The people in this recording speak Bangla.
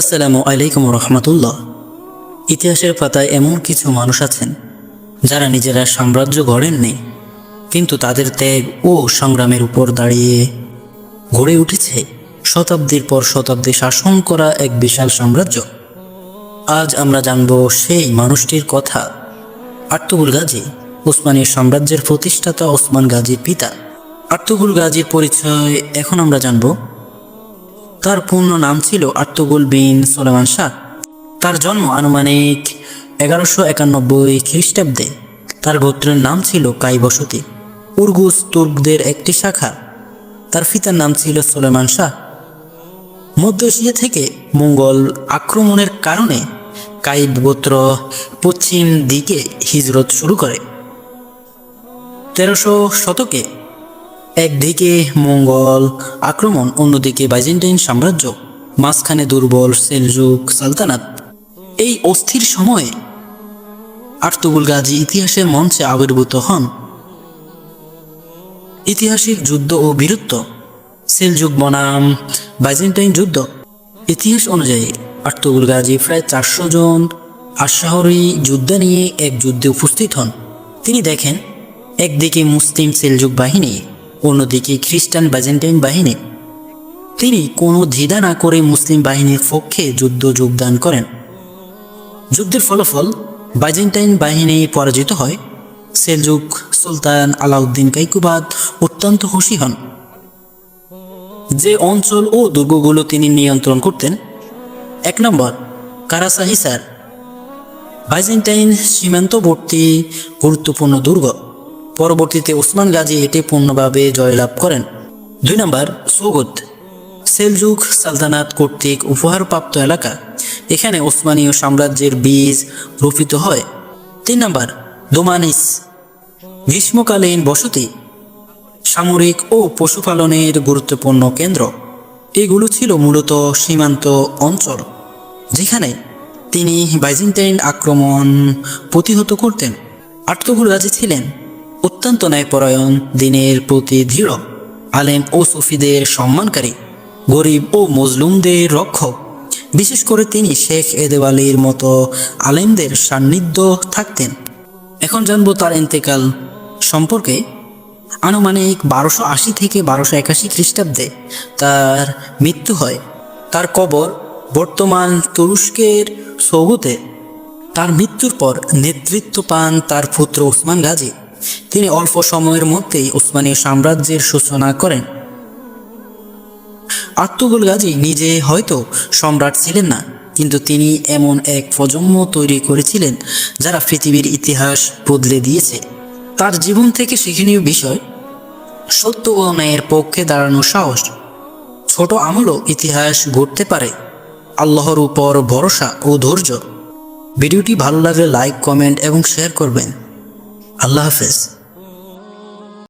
আসসালামু আলাইকুম রহমতুল্লাহ। ইতিহাসের পাতায় এমন কিছু মানুষ আছেন, যারা নিজেরা সাম্রাজ্য গড়েননি, কিন্তু তাদের ত্যাগ ও সংগ্রামের উপর দাঁড়িয়ে গড়ে উঠেছে শতাব্দীর পর শতাব্দী শাসন করা এক বিশাল সাম্রাজ্য। আজ আমরা জানব সেই মানুষটির কথা। আর্তুগুল গাজী ওসমানী সাম্রাজ্যের প্রতিষ্ঠাতা ওসমান গাজীর পিতা। আর্তুগুল গাজীর পরিচয় এখন আমরা জানব তার পূর্ণ নাম ছিল আর্তুগুল বিন সোলেমান শাহ। তার জন্ম আনুমানিক এগারোশো একানব্বই খ্রিস্টাব্দে। তার গোত্রের নাম ছিল কাই বসতি। উর্গুস তুর্কদের একটি শাখা। তার পিতার নাম ছিল সোলেমান শাহ। মধ্য এশিয়া থেকে মঙ্গল আক্রমণের কারণে কাইব গোত্র পশ্চিম দিকে হিজরত শুরু করে। তেরোশো শতকে একদিকে মঙ্গল আক্রমণ, অন্যদিকে বাইজেন্টাইন সাম্রাজ্য, মাঝখানে দুর্বল সেলজুক সালতানাত। এই অস্থির সময়ে আর্তুগুল গাজী ইতিহাসের মঞ্চে আবির্ভূত হন। ঐতিহাসিক যুদ্ধ ও বীরত্ব, সেলজুক বনাম, বাইজেন্টাইন যুদ্ধ। ইতিহাস অনুযায়ী আর্তুগুল গাজী প্রায় চারশো জন আশাহরি যোদ্ধা নিয়ে এক যুদ্ধে উপস্থিত হন। তিনি দেখেন, একদিকে মুসলিম সেলজুক বাহিনী অন্যদিকে খ্রিস্টান বাইজেন্টাইন বাহিনী। তিনি কোনো দ্বিধা না করে মুসলিম বাহিনীর পক্ষে যুদ্ধ যোগদান করেন। যুদ্ধের ফলাফল বাইজেন্টাইন বাহিনী পরাজিত হয়। সেলজুক সুলতান আলাউদ্দিন কাইকুবাদ অত্যন্ত খুশি হন। যে অঞ্চল ও দুর্গগুলো তিনি নিয়ন্ত্রণ করতেন, এক নম্বর কারাসা হিসার বাইজেন্টাইন সীমান্তবর্তী গুরুত্বপূর্ণ দুর্গ। পরবর্তীতে ওসমান গাজী এটি পূর্ণভাবে জয়লাভ করেন। দুই নম্বর, সৌগত। সেলজুক সালতানাত কর্তৃক উপহারপ্রাপ্ত এলাকা। এখানে ওসমানীয় সাম্রাজ্যের বীজ রোপিত হয়। তিন নম্বর, দোমানিস। গ্রীষ্মকালীন বসতি সামরিক ও পশুপালনের গুরুত্বপূর্ণ কেন্দ্র। এগুলো ছিল মূলত সীমান্ত অঞ্চল, যেখানে তিনি বাইজেন্টাইন আক্রমণ প্রতিহত করতেন। আর্তগুল রাজি ছিলেন অত্যন্ত ন্যায়পরায়ণ, দিনের প্রতি দৃঢ়, আলেম ও সুফিদের সম্মানকারী, গরিব ও মজলুমদের রক্ষক। বিশেষ করে তিনি শেখ এদেওয়ালির মতো আলেমদের সান্নিধ্য থাকতেন। এখন জানব তার ইন্তেকাল সম্পর্কে। আনুমানিক বারোশো আশি থেকে বারোশো একাশি খ্রিস্টাব্দে তার মৃত্যু হয়। তার কবর বর্তমান তুরস্কের সৌগতে। তার মৃত্যুর পর নেতৃত্ব পান তার পুত্র ওসমান গাজী। তিনি অল্প সময়ের মধ্যেই ওসমানীয় সাম্রাজ্যের সূচনা করেন। আত্মগুল গাজী নিজে হয়তো সম্রাট ছিলেন না, কিন্তু তিনি এমন এক প্রজন্ম তৈরি করেছিলেন যারা পৃথিবীর ইতিহাস বদলে দিয়েছে। তার জীবন থেকে শিক্ষণীয় বিষয়, সত্য ও ন্যায়ের পক্ষে দাঁড়ানো সাহস। ছোট আমলও ইতিহাস গড়তে পারে, আল্লাহর উপর ভরসা ও ধৈর্য। ভিডিওটি ভালো লাগলে লাইক, কমেন্ট এবং শেয়ার করবেন। আল্লাহ হাফেজ।